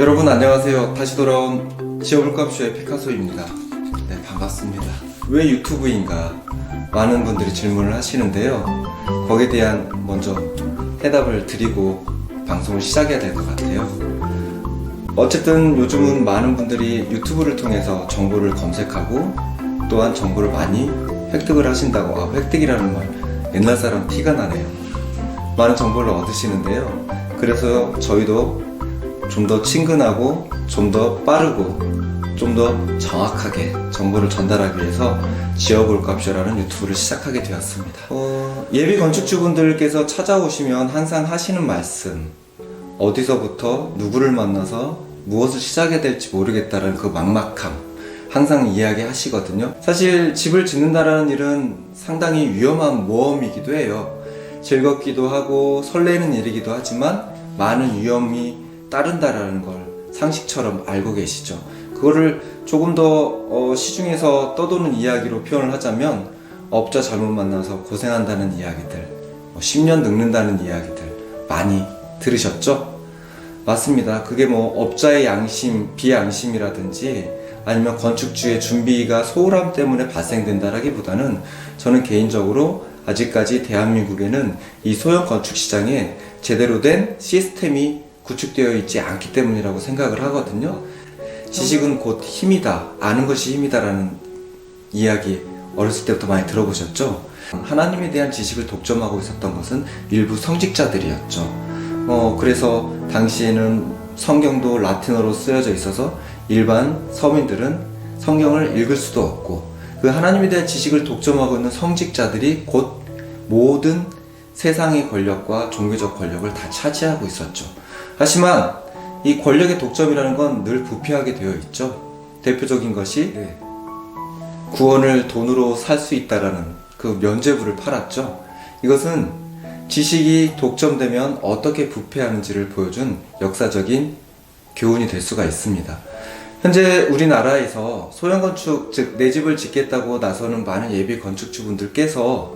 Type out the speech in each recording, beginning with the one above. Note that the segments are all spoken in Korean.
여러분 안녕하세요. 다시 돌아온 지어볼값쇼의 피카소입니다. 네, 반갑습니다. 왜 유튜브인가? 많은 분들이 질문을 하시는데요. 거기에 대한 먼저 해답을 드리고 방송을 시작해야 될 것 같아요. 어쨌든 요즘은 많은 분들이 유튜브를 통해서 정보를 검색하고 또한 정보를 많이 획득을 하신다고 아 획득이라는 말 옛날 사람 티가 나네요. 많은 정보를 얻으시는데요. 그래서 저희도 좀 더 친근하고 좀 더 빠르고 좀 더 정확하게 정보를 전달하기 위해서 지어볼값쇼라는 유튜브를 시작하게 되었습니다. 어, 예비 건축주분들께서 찾아오시면 항상 하시는 말씀 어디서부터 누구를 만나서 무엇을 시작해야 될지 모르겠다는 그 막막함 항상 이야기 하시거든요. 사실 집을 짓는다라는 일은 상당히 위험한 모험이기도 해요. 즐겁기도 하고 설레는 일이기도 하지만 많은 위험이 따른다라는 걸 상식처럼 알고 계시죠. 그거를 조금 더 어, 시중에서 떠도는 이야기로 표현을 하자면 업자 잘못 만나서 고생한다는 이야기들, 뭐 10년 늙는다는 이야기들 많이 들으셨죠? 맞습니다. 그게 뭐 업자의 양심, 비양심이라든지 아니면 건축주의 준비가 소홀함 때문에 발생된다라기보다는 저는 개인적으로 아직까지 대한민국에는 이 소형 건축 시장에 제대로 된 시스템이 구축되어 있지 않기 때문이라고 생각을 하거든요. 지식은 곧 힘이다. 아는 것이 힘이다라는 이야기 어렸을 때부터 많이 들어보셨죠? 하나님에 대한 지식을 독점하고 있었던 것은 일부 성직자들이었죠. 어, 그래서 당시에는 성경도 라틴어로 쓰여져 있어서 일반 서민들은 성경을 읽을 수도 없고 그 하나님에 대한 지식을 독점하고 있는 성직자들이 곧 모든 세상의 권력과 종교적 권력을 다 차지하고 있었죠. 하지만 이 권력의 독점이라는 건 늘 부패하게 되어 있죠. 대표적인 것이 구원을 돈으로 살 수 있다라는 그 면죄부를 팔았죠. 이것은 지식이 독점되면 어떻게 부패하는지를 보여준 역사적인 교훈이 될 수가 있습니다. 현재 우리나라에서 소형 건축, 즉 내 집을 짓겠다고 나서는 많은 예비 건축주분들께서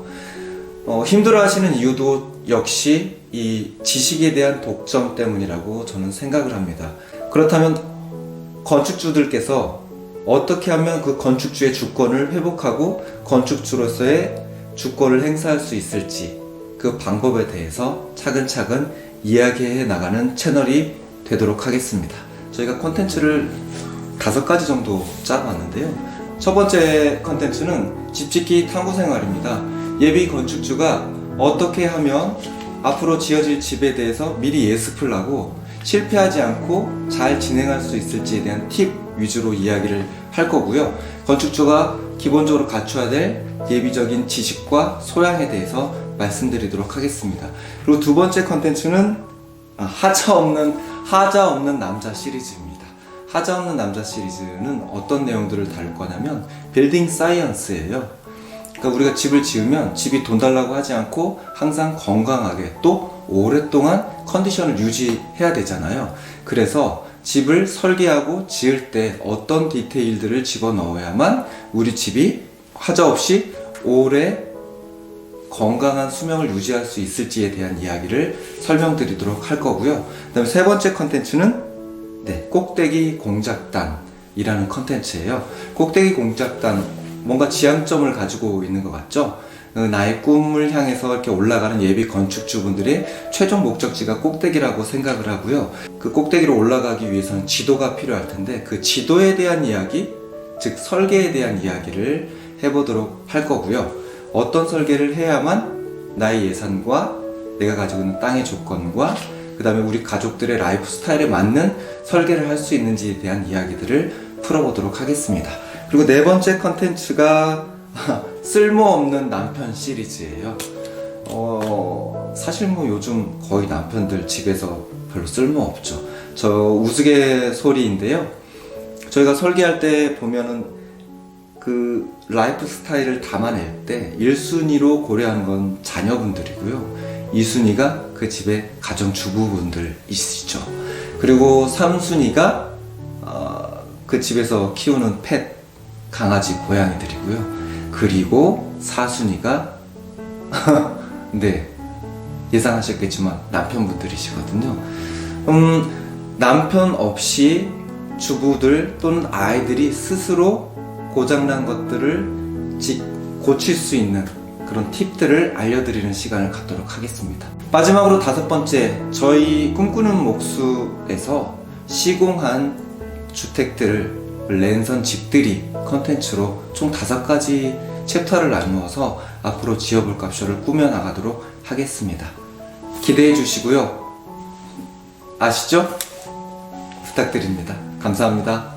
어, 힘들어 하시는 이유도 역시 이 지식에 대한 독점 때문이라고 저는 생각을 합니다. 그렇다면 건축주들께서 어떻게 하면 그 건축주의 주권을 회복하고 건축주로서의 주권을 행사할 수 있을지 그 방법에 대해서 차근차근 이야기해 나가는 채널이 되도록 하겠습니다. 저희가 콘텐츠를 다섯 가지 정도 짜봤는데요. 첫 번째 콘텐츠는 집짓기 탐구 생활입니다. 예비 건축주가 어떻게 하면 앞으로 지어질 집에 대해서 미리 예습을 하고 실패하지 않고 잘 진행할 수 있을지에 대한 팁 위주로 이야기를 할 거고요. 건축주가 기본적으로 갖춰야 될 예비적인 지식과 소양에 대해서 말씀드리도록 하겠습니다. 그리고 두 번째 컨텐츠는 아, 하자 없는 하자 없는 남자 시리즈입니다. 하자 없는 남자 시리즈는 어떤 내용들을 다룰 거냐면 빌딩 사이언스예요. 그러니까 우리가 집을 지으면 집이 돈 달라고 하지 않고 항상 건강하게 또 오랫동안 컨디션을 유지해야 되잖아요. 그래서 집을 설계하고 지을 때 어떤 디테일들을 집어넣어야만 우리 집이 하자 없이 오래 건강한 수명을 유지할 수 있을지에 대한 이야기를 설명드리도록 할 거고요. 그다음에 세 번째 컨텐츠는 네, 꼭대기 공작단이라는 컨텐츠예요. 꼭대기 공작단 뭔가 지향점을 가지고 있는 것 같죠? 어, 나의 꿈을 향해서 이렇게 올라가는 예비 건축주분들의 최종 목적지가 꼭대기라고 생각을 하고요. 그 꼭대기로 올라가기 위해서는 지도가 필요할 텐데 그 지도에 대한 이야기, 즉 설계에 대한 이야기를 해보도록 할 거고요. 어떤 설계를 해야만 나의 예산과 내가 가지고 있는 땅의 조건과 그 다음에 우리 가족들의 라이프 스타일에 맞는 설계를 할 수 있는지에 대한 이야기들을 풀어보도록 하겠습니다. 그리고 네 번째 컨텐츠가 쓸모없는 남편 시리즈예요. 어, 사실 뭐 요즘 거의 남편들 집에서 별로 쓸모없죠. 저 우스갯소리인데요. 저희가 설계할 때 보면은 그 라이프 스타일을 담아낼 때 1순위로 고려하는 건 자녀분들이고요. 2순위가 그 집의 가정주부분들이시죠. 그리고 3순위가 어, 그 집에서 키우는 펫, 강아지, 고양이들이고요. 그리고 4순위가 네 예상하셨겠지만 남편분들이시거든요. 음 남편 없이 주부들 또는 아이들이 스스로 고장난 것들을 지- 고칠 수 있는 그런 팁들을 알려드리는 시간을 갖도록 하겠습니다. 마지막으로 다섯 번째, 저희 꿈꾸는 목수에서 시공한 주택들을 랜선 집들이 컨텐츠로 총 다섯 가지 챕터를 나누어서 앞으로 지어볼 값쇼를 꾸며나가도록 하겠습니다. 기대해 주시고요. 아시죠? 부탁드립니다. 감사합니다.